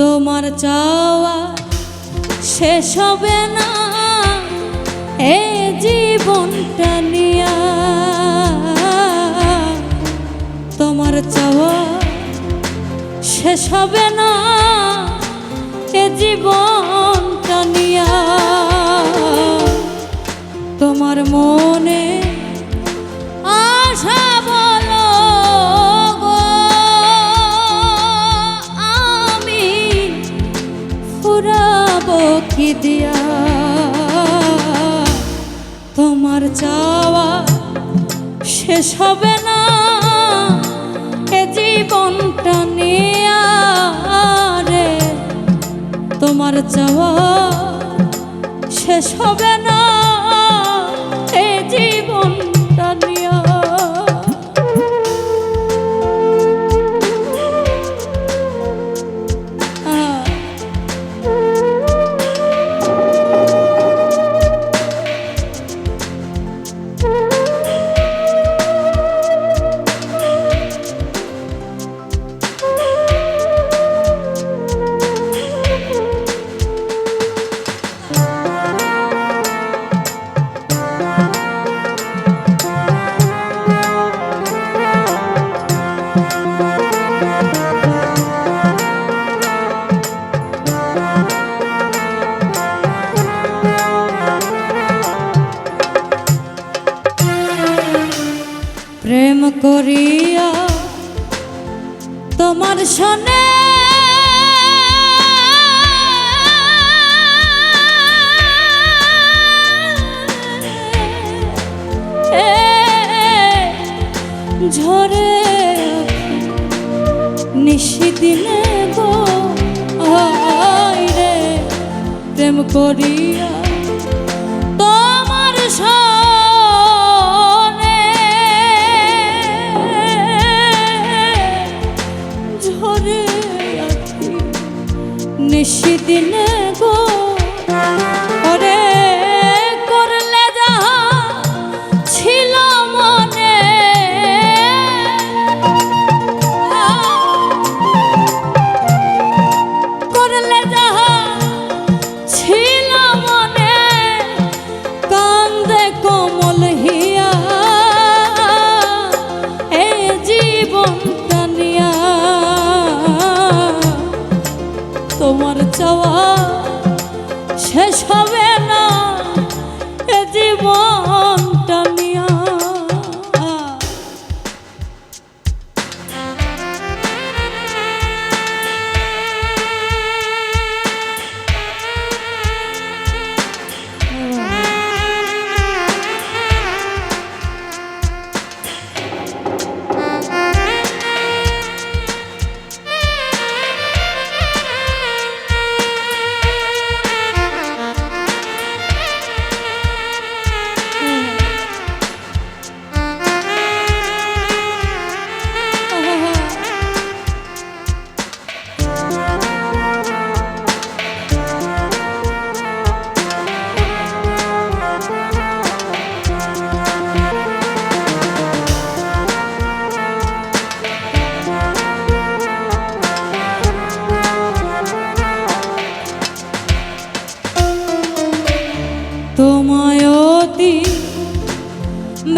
তোমার চাওয়া শেষ হবে না। এ জীবনটা নিয়া তোমার চাওয়া শেষ হবে না। এ জীবনটা নিয়া তোমার মনে কি দিয়া তোমার চাওয়া শেষ হবে না। এ জীবনটা নিয়া রে, তোমার চাওয়া শেষ হবে না। করিয়া তোমার সনে ঝরে নিশিদিনে গো রে প্রেম করিয়া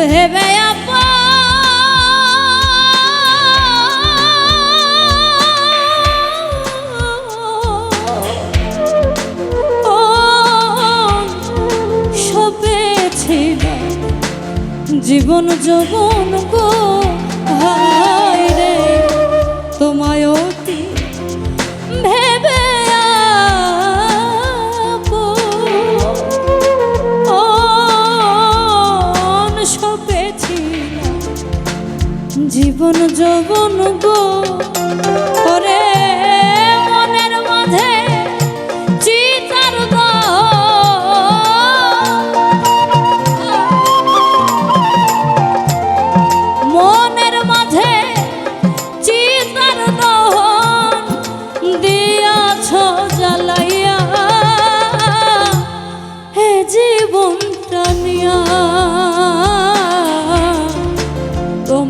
ভেবে জীবন যৌবন গো হায় জীবন যৌবন গো।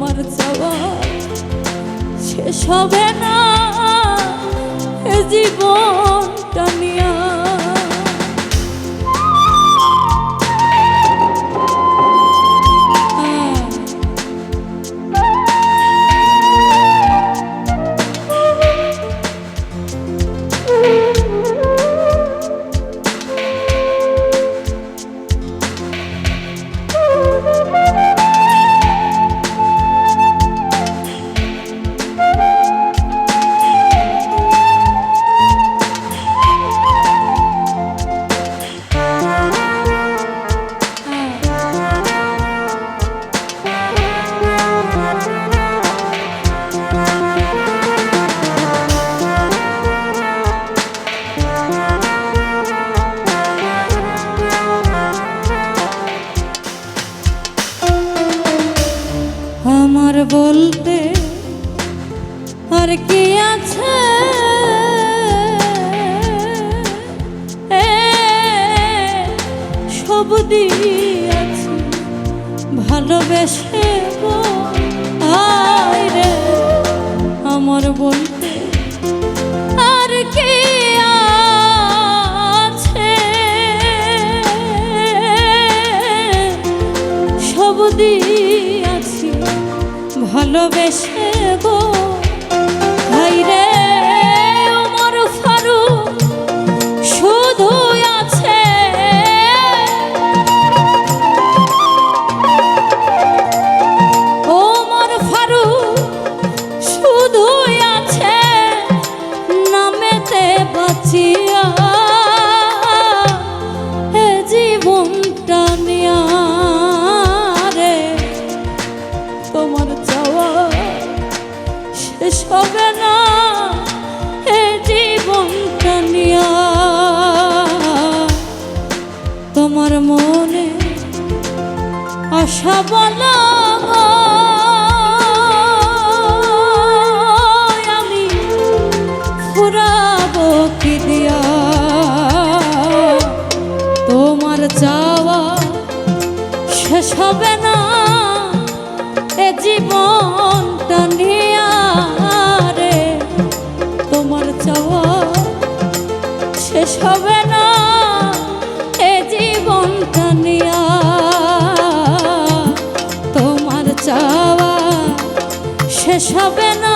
তোমার চাওয়া শেষ হবে না। জীবন টানিয়া দিয়েছি ভালোবেসে রে। আমার বলতে আর কি আছে? সব দিয়েছি ভালোবেসে গো বলা তোমার চাওয়া শেষ হবে না। রে তোমার চাওয়া শেষ হবে না। পোষাবে না